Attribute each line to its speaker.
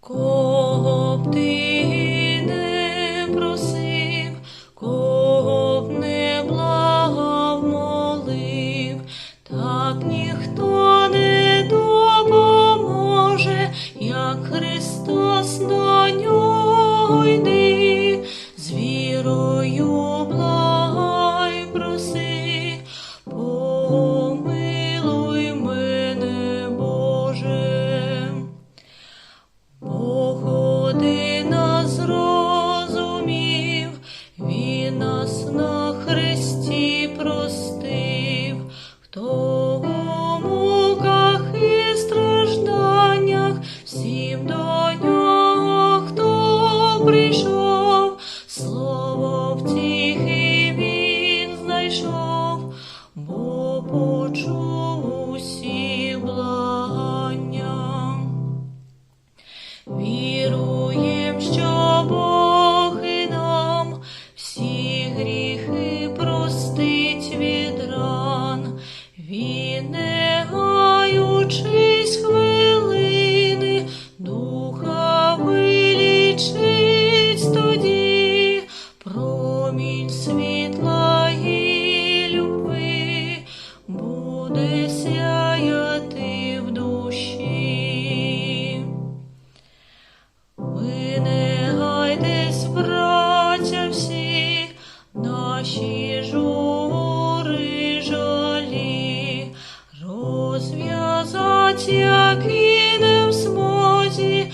Speaker 1: Кого б ти не просив, кого б не благав, молив, так ніхто не допоможе, як Христос. почув усі благання. Віруєм, що нам всі гріхи простить від. Він не як і не в смозі.